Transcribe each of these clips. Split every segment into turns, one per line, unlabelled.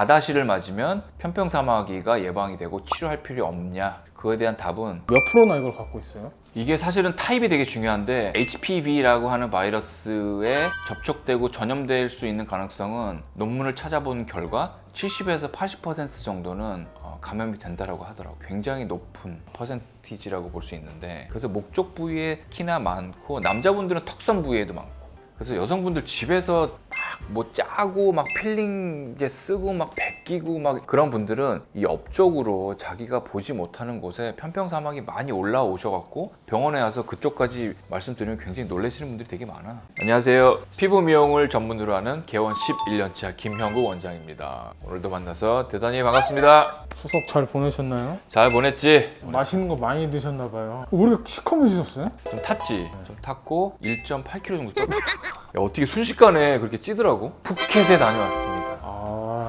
가다시를 맞으면 편평사마귀가 예방이 되고 치료할 필요 없냐? 그거에 대한 답은
몇 프로나 이걸 갖고 있어요?
이게 사실은 타입이 되게 중요한데 HPV라고 하는 바이러스에 접촉되고 전염될 수 있는 가능성은 논문을 찾아본 결과 70에서 80% 정도는 어, 감염이 된다라고 하더라고. 굉장히 높은 퍼센티지라고 볼 수 있는데 그래서 목적 부위에 특히나 많고 남자분들은 턱선 부위에도 많고 그래서 여성분들 집에서 막 뭐 짜고 막 필링제 쓰고 막 베끼고 막 그런 분들은 이 업적으로 자기가 보지 못하는 곳에 편평 사막이 많이 올라오셔갖고 병원에 와서 그쪽까지 말씀드리면 굉장히 놀라시는 분들이 되게 많아. 안녕하세요. 피부 미용을 전문으로 하는 개원 11년차 김형국 원장입니다. 오늘도 만나서 대단히 반갑습니다.
추석 잘 보내셨나요?
잘 보냈지?
맛있는 거 많이 드셨나 봐요. 우리가 시커매주셨어요?
좀 탔지? 좀 탔고 1.8kg 정도 쪘다. 야, 어떻게 순식간에 그렇게 찌더라 고? 푸켓에 다녀왔습니다.
아,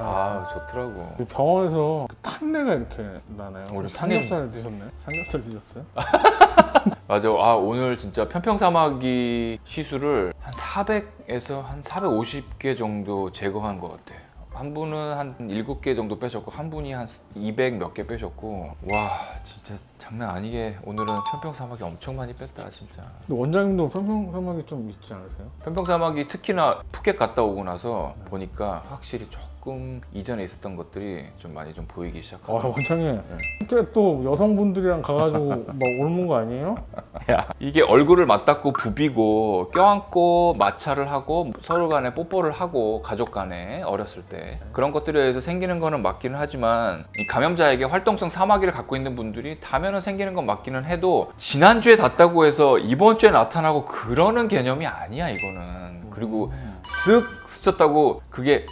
아 좋더라고.
그 병원에서 그 탄내가 이렇게 나나요?
오늘
삼겹살 드셨나요? 삼겹살 드셨어요?
맞아. 아 오늘 진짜 편평사마귀 시술을 한 400에서 한 450개 정도 제거한 것 같아. 한 분은 한 7개 정도 빼셨고 한 분이 한 200 몇 개 빼셨고 와 진짜 장난 아니게 오늘은 편평사마귀 엄청 많이 뺐다 진짜.
근데 원장님도 편평사막이 좀 있지 않으세요?
편평사마귀 특히나 푸켓 갔다 오고 나서 보니까 확실히 조금 이전에 있었던 것들이 좀 많이 좀 보이기
아,
시작하고
원장님. 그때 또 여성분들이랑 가가지고 막 옮은 거 아니에요?
야, 이게 얼굴을 맞닿고 부비고 껴안고 마찰을 하고 서로 간에 뽀뽀를 하고 가족 간에 어렸을 때 그런 것들에 의해서 생기는 거는 맞기는 하지만 이 감염자에게 활동성 사마귀를 갖고 있는 분들이 다면은 생기는 건 맞기는 해도 지난주에 닿다고 해서 이번 주에 나타나고 그러는 개념이 아니야 이거는 그리고 쓱 스쳤다고 그게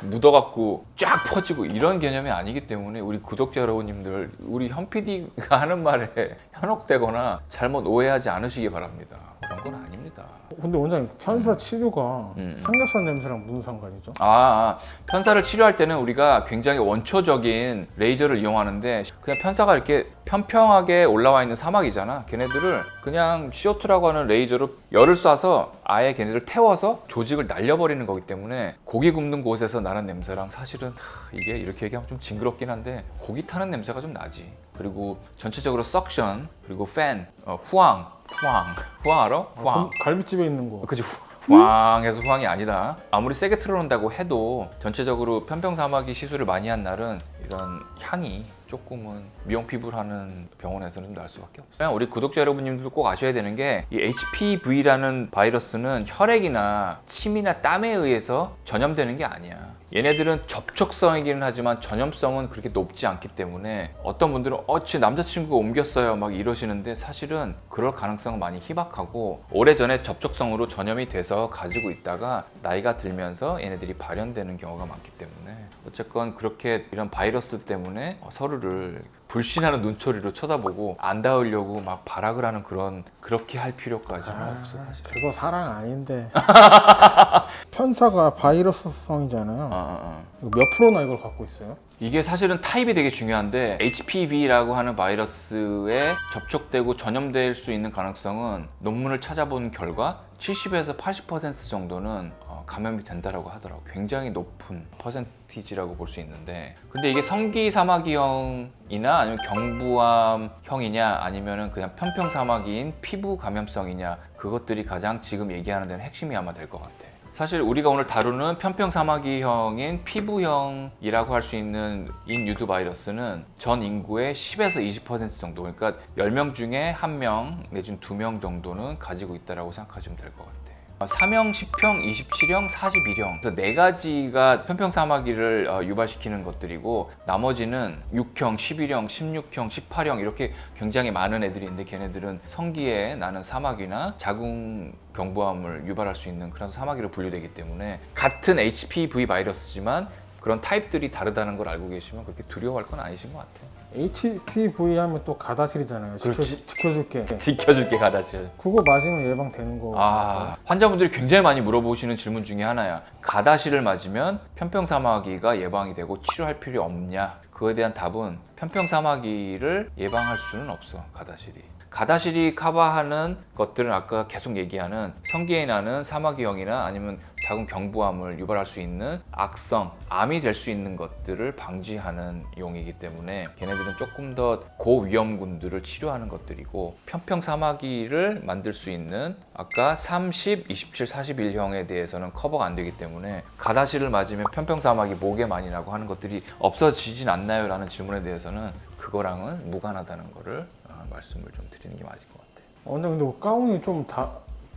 샥 묻어갖고 쫙 퍼지고 이런 개념이 아니기 때문에 우리 구독자 여러분님들 우리 현 PD가 하는 말에 현혹되거나 잘못 오해하지 않으시기 바랍니다. 그런 건 아닙니다.
근데 원장님 편사 치료가
음.
삼겹살 냄새랑 무슨 상관이죠?
아, 아, 편사를 치료할 때는 우리가 굉장히 원초적인 레이저를 이용하는데 그냥 편사가 이렇게 평평하게 올라와 있는 사막이잖아. 걔네들을 그냥 CO2라고 하는 레이저로 열을 쏴서 아예 걔네들을 태워서 조직을 날려버리는 거기 때문에 고기 굽는 곳에서 나는 냄새랑 사실은 하, 이게 이렇게 얘기하면 좀 징그럽긴 한데 고기 타는 냄새가 좀 나지. 그리고 전체적으로 석션 그리고 팬, 어, 후황, 후황, 후황 알아? 후황.
그럼 갈비집에 있는 거.
그지 후황해서 후황이 아니다. 아무리 세게 틀어놓는다고 해도 전체적으로 편평사마귀 시술을 많이 한 날은 이런 향이 조금은 미용 피부를 하는 병원에서는 좀날 수밖에 없어요. 우리 구독자 여러분님들도 꼭 아셔야 되는 게 이 HPV라는 바이러스는 혈액이나 침이나 땀에 의해서 전염되는 게 아니야. 얘네들은 접촉성이기는 하지만 전염성은 그렇게 높지 않기 때문에 어떤 분들은 어제 남자친구가 옮겼어요 막 이러시는데 사실은 그럴 가능성은 많이 희박하고 오래전에 접촉성으로 전염이 돼서 가지고 있다가 나이가 들면서 얘네들이 발현되는 경우가 많기 때문에 어쨌건 그렇게 이런 바이러스 때문에 어, 서로를 불신하는 눈초리로 쳐다보고 안 닿으려고 막 발악을 하는 그런 그렇게 할 필요까지는 없어 사실.
그거 사랑 아닌데. 편사가 바이러스성이잖아요.
어.
이거 몇 프로나 이걸 갖고 있어요?
이게 사실은 타입이 되게 중요한데 HPV라고 하는 바이러스에 접촉되고 전염될 수 있는 가능성은 논문을 찾아본 결과 70에서 80% 정도는 어, 감염이 된다라고 하더라고. 굉장히 높은 퍼센티지라고 볼 수 있는데, 근데 이게 성기 사마귀형이나 아니면 경부암형이냐 아니면은 그냥 편평 사마귀인 피부 감염성이냐 그것들이 가장 지금 얘기하는 데는 핵심이 아마 될 것 같아. 사실 우리가 오늘 다루는 편평사마귀형인 피부형이라고 할 수 있는 인유두 바이러스는 전 인구의 10에서 20% 정도 그러니까 10명 중에 1명 내지는 2명 정도는 가지고 있다고 생각하시면 될 것 같아요. 3형, 10형, 27형, 41형 그래서 네 가지가 편평사마귀를 어, 유발시키는 것들이고 나머지는 6형, 11형, 16형, 18형 이렇게 굉장히 많은 애들이 있는데 걔네들은 성기에 나는 사마귀나 자궁 경부암을 유발할 수 있는 그런 사마귀로 분류되기 때문에 같은 HPV 바이러스지만 그런 타입들이 다르다는 걸 알고 계시면 그렇게 두려워할 건 아니신 것 같아요.
HPV 하면 또 가다실이잖아요. 지켜,
그렇지.
지켜줄게.
지켜줄게 가다실.
그거 맞으면 예방되는 거.
아, 환자분들이 굉장히 많이 물어보시는 질문 중에 하나야. 가다실을 맞으면 편평사마귀가 예방이 되고 치료할 필요 없냐? 그거에 대한 답은 편평사마귀를 예방할 수는 없어, 가다실이. 가다실이 커버하는 것들은 아까 계속 얘기하는 성기에 나는 사마귀형이나 아니면 작은 경부암을 유발할 수 있는 악성, 암이 될 수 있는 것들을 방지하는 용이기 때문에 걔네들은 조금 더 고위험군들을 치료하는 것들이고 편평 사마귀를 만들 수 있는 아까 30, 27, 41형에 대해서는 커버가 안 되기 때문에 가다시를 맞으면 편평 사마귀 목에 많이 나고 하는 것들이 없어지진 않나요? 라는 질문에 대해서는 그거랑은 무관하다는 거를 어, 말씀을 좀 드리는 게 맞을 것 같아요.
완전 근데 가운이 좀 다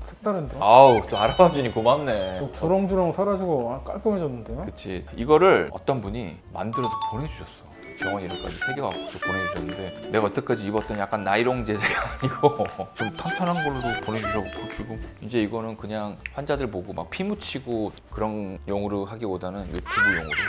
색다른데?
아우 또 알아봐 주니 고맙네.
좀 주렁주렁 사라지고 아, 깔끔해졌는데요?
그치 이거를 어떤 분이 만들어서 보내주셨어 병원 이름까지 새겨갖고 보내주셨는데 내가 여태까지 입었던 약간 나이롱 재질이 아니고 좀 탄탄한 걸로 보내주셔서 지금 이제 이거는 그냥 환자들 보고 막 피 묻히고 그런 용으로 하기보다는 유튜브용으로 이렇게.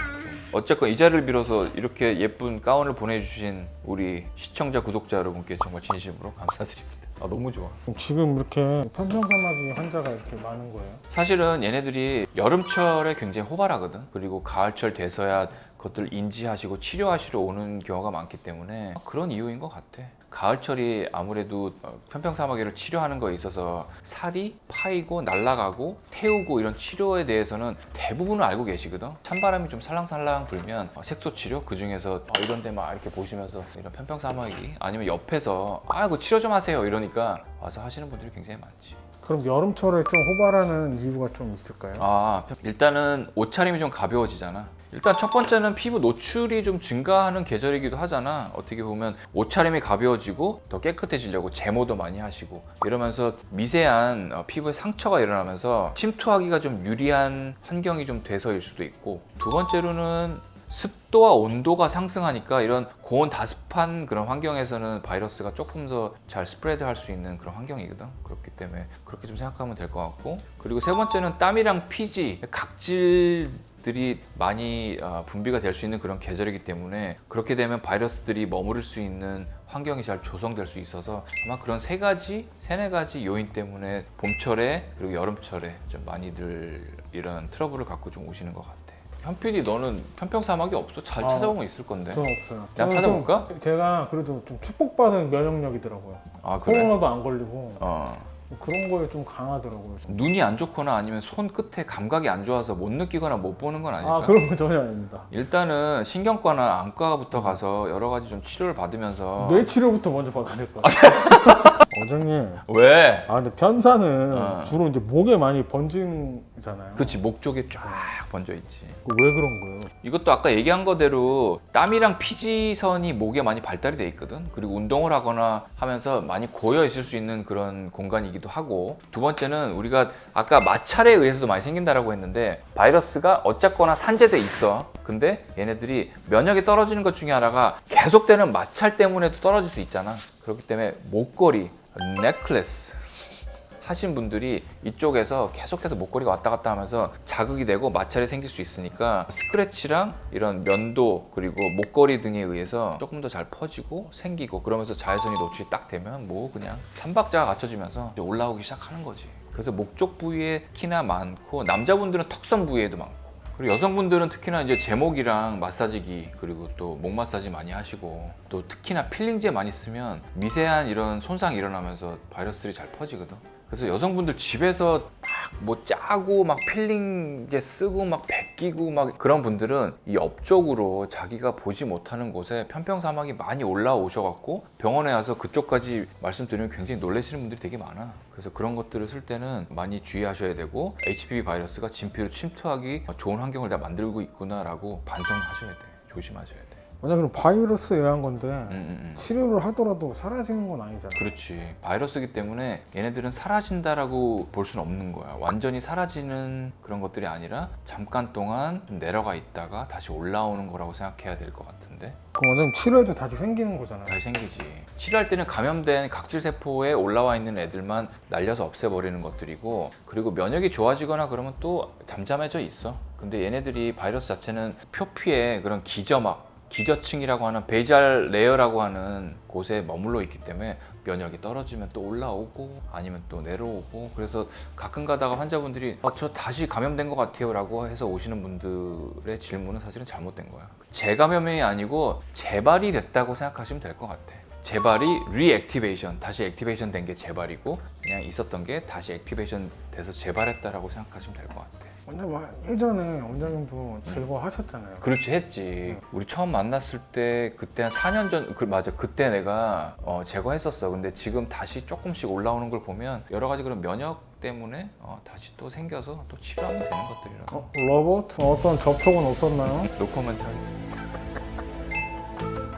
어쨌건 이 자리를 빌어서 이렇게 예쁜 가운을 보내주신 우리 시청자 구독자 여러분께 정말 진심으로 감사드립니다 아 너무 좋아
지금 이렇게 편평사마귀 환자가 이렇게 많은 거예요?
사실은 얘네들이 여름철에 굉장히 호발하거든. 그리고 가을철 돼서야 그 것들을 인지하시고 치료하시러 오는 경우가 많기 때문에 그런 이유인 것 같아. 가을철이 아무래도 어, 편평사마귀를 치료하는 거에 있어서 살이 파이고 날아가고 태우고 이런 치료에 대해서는 대부분을 알고 계시거든. 찬바람이 좀 살랑살랑 불면 어, 색소 치료 그 중에서 어, 이런 데 막 이렇게 보시면서 이런 편평사마귀 아니면 옆에서 아이고 치료 좀 하세요 이러니까 와서 하시는 분들이 굉장히 많지.
그럼 여름철에 좀 호발하는 이유가 좀 있을까요?
아, 일단은 옷차림이 좀 가벼워지잖아. 일단 첫 번째는 피부 노출이 좀 증가하는 계절이기도 하잖아. 어떻게 보면 옷차림이 가벼워지고 더 깨끗해지려고 제모도 많이 하시고 이러면서 미세한 어, 피부에 상처가 일어나면서 침투하기가 좀 유리한 환경이 좀 돼서일 수도 있고 두 번째로는 습도와 온도가 상승하니까 이런 고온 다습한 그런 환경에서는 바이러스가 조금 더 잘 스프레드 할 수 있는 그런 환경이거든. 그렇기 때문에 그렇게 좀 생각하면 될 것 같고. 그리고 세 번째는 땀이랑 피지, 각질 들이 많이 어, 분비가 될 수 있는 그런 계절이기 때문에 그렇게 되면 바이러스들이 머무를 수 있는 환경이 잘 조성될 수 있어서 아마 그런 세 가지, 세네 가지 요인 때문에 봄철에 그리고 여름철에 좀 많이들 이런 트러블을 갖고 좀 오시는 것 같아. 현PD 너는 편평 사막이 없어? 잘
아,
찾아보면 있을 건데.
저는 없어요.
내가 찾아볼까?
좀 제가 그래도 좀 축복받은 면역력이더라고요.
아 그래?
코로나도 안 걸리고
어.
그런 거에 좀 강하더라고요.
눈이 안 좋거나 아니면 손 끝에 감각이 안 좋아서 못 느끼거나 못 보는 건 아닐까?
아 그런 건 전혀 아닙니다.
일단은 신경과나 안과부터 가서 여러 가지 좀 치료를 받으면서
뇌 치료부터 먼저 받아야 될 것 같아요. 원장님.
왜?
아 근데 편사는
어.
주로 이제 목에 많이 번지잖아요.
그치 목 쪽에 쫙 번져 있지.
왜 그런 거예요?
이것도 아까 얘기한 거대로 땀이랑 피지선이 목에 많이 발달이 돼 있거든. 그리고 운동을 하거나 하면서 많이 고여 있을 수 있는 그런 공간이기도 하고 두 번째는 우리가 아까 마찰에 의해서도 많이 생긴다라고 했는데 바이러스가 어쨌거나 산재돼 있어. 근데 얘네들이 면역이 떨어지는 것 중에 하나가 계속되는 마찰 때문에도 떨어질 수 있잖아. 그렇기 때문에 목걸이, 넥클래스 하신 분들이 이쪽에서 계속해서 목걸이가 왔다 갔다 하면서 자극이 되고 마찰이 생길 수 있으니까 스크래치랑 이런 면도 그리고 목걸이 등에 의해서 조금 더 잘 퍼지고 생기고 그러면서 자외선이 노출이 딱 되면 뭐 그냥 삼박자가 갖춰지면서 올라오기 시작하는 거지. 그래서 목쪽 부위에 특히나 많고 남자분들은 턱선 부위에도 많고 그리고 여성분들은 특히나 이제 제목이랑 마사지기 그리고 또 목 마사지 많이 하시고 또 특히나 필링제 많이 쓰면 미세한 이런 손상이 일어나면서 바이러스들이 잘 퍼지거든. 그래서 여성분들 집에서 막 뭐 짜고 막 필링제 쓰고 막 베끼고 막 그런 분들은 이 옆쪽으로 자기가 보지 못하는 곳에 편평 사막이 많이 올라오셔갖고 병원에 와서 그쪽까지 말씀드리면 굉장히 놀라시는 분들이 되게 많아. 그래서 그런 것들을 쓸 때는 많이 주의하셔야 되고 HPV 바이러스가 진피로 침투하기 좋은 환경을 다 만들고 있구나라고 반성하셔야 돼. 조심하셔야 돼.
그럼 바이러스에 의한 건데
음, 음, 음.
치료를 하더라도 사라지는 건 아니잖아요.
그렇지. 바이러스이기 때문에 얘네들은 사라진다라고 볼 수는 없는 거야. 완전히 사라지는 그런 것들이 아니라 잠깐 동안 좀 내려가 있다가 다시 올라오는 거라고 생각해야 될 것 같은데.
그럼 원장님 치료해도 다시 생기는 거잖아요.
다시 생기지. 치료할 때는 감염된 각질 세포에 올라와 있는 애들만 날려서 없애버리는 것들이고, 그리고 면역이 좋아지거나 그러면 또 잠잠해져 있어. 근데 얘네들이 바이러스 자체는 표피에 그런 기저막, 기저층이라고 하는 베이잘 레이어라고 하는 곳에 머물러 있기 때문에 면역이 떨어지면 또 올라오고 아니면 또 내려오고 그래서 가끔 가다가 환자분들이 어, 저 다시 감염된 것 같아요 라고 해서 오시는 분들의 질문은 사실은 잘못된 거야. 재감염이 아니고 재발이 됐다고 생각하시면 될 것 같아. 재발이 리액티베이션 다시 액티베이션 된 게 재발이고 그냥 있었던 게 다시 액티베이션 돼서 재발했다라고 생각하시면 될 것 같아
원장님 뭐 예전에 원장님도 제거하셨잖아요.
그렇지 했지. 우리 처음 만났을 때 그때 한 4년 전, 그 맞아. 그때 내가 어, 제거했었어. 근데 지금 다시 조금씩 올라오는 걸 보면 여러 가지 그런 면역 때문에 어, 다시 또 생겨서 또 치료하면 되는 것들이라서
어, 로봇 어떤 접촉은 없었나요?
노코멘트 하겠습니다.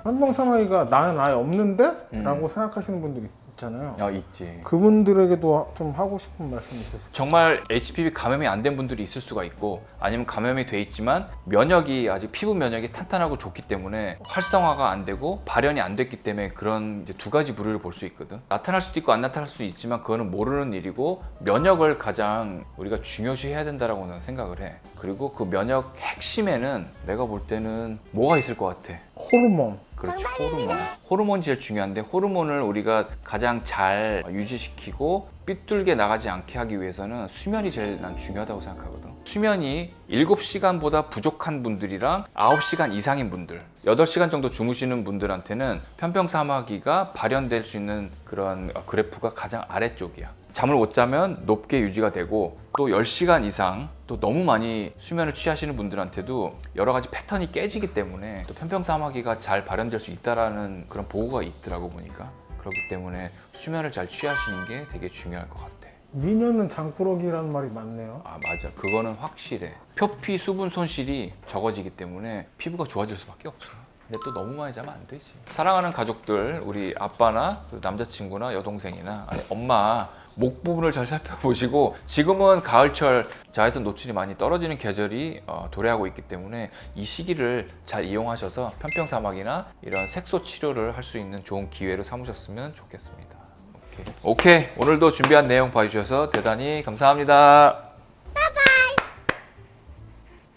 한방사마이가 나는 아예 없는데?
음.
라고 생각하시는 분들이 있잖아요.
아 있지.
그분들에게도 좀 하고 싶은 말씀 있으실까요?
정말 HPV 감염이 안 된 분들이 있을 수가 있고 아니면 감염이 돼 있지만 면역이 아직 피부 면역이 탄탄하고 좋기 때문에 활성화가 안 되고 발현이 안 됐기 때문에 그런 두 가지 부류를 볼 수 있거든. 나타날 수도 있고 안 나타날 수도 있지만 그거는 모르는 일이고 면역을 가장 우리가 중요시 해야 된다라고 는 생각을 해. 그리고 그 면역 핵심에는 내가 볼 때는 뭐가 있을 것 같아.
호르몬.
그렇죠. 호르몬. 호르몬이 제일 중요한데 호르몬을 우리가 가장 잘 유지시키고 삐뚤게 나가지 않게 하기 위해서는 수면이 제일 난 중요하다고 생각하거든. 수면이 7시간보다 부족한 분들이랑 9시간 이상인 분들, 8시간 정도 주무시는 분들한테는 편평사마귀가 발현될 수 있는 그런 그래프가 가장 아래쪽이야. 잠을 못 자면 높게 유지가 되고 또 10시간 이상 또 너무 많이 수면을 취하시는 분들한테도 여러 가지 패턴이 깨지기 때문에 또 편평사마귀가 잘 발현될 수 있다라는 그런 보고가 있더라고 보니까 그렇기 때문에 수면을 잘 취하시는 게 되게 중요할 것 같아.
미녀는 장꾸러기라는 말이 맞네요.
아 맞아 그거는 확실해 표피 수분 손실이 적어지기 때문에 피부가 좋아질 수밖에 없어 근데 또 너무 많이 자면 안 되지 사랑하는 가족들 우리 아빠나 그 남자친구나 여동생이나 아니 엄마 목 부분을 잘 살펴보시고 지금은 가을철 자외선 노출이 많이 떨어지는 계절이 어, 도래하고 있기 때문에 이 시기를 잘 이용하셔서 편평사막이나 이런 색소 치료를 할 수 있는 좋은 기회로 삼으셨으면 좋겠습니다. 오케이. 오케이. 오늘도 준비한 내용 봐주셔서 대단히 감사합니다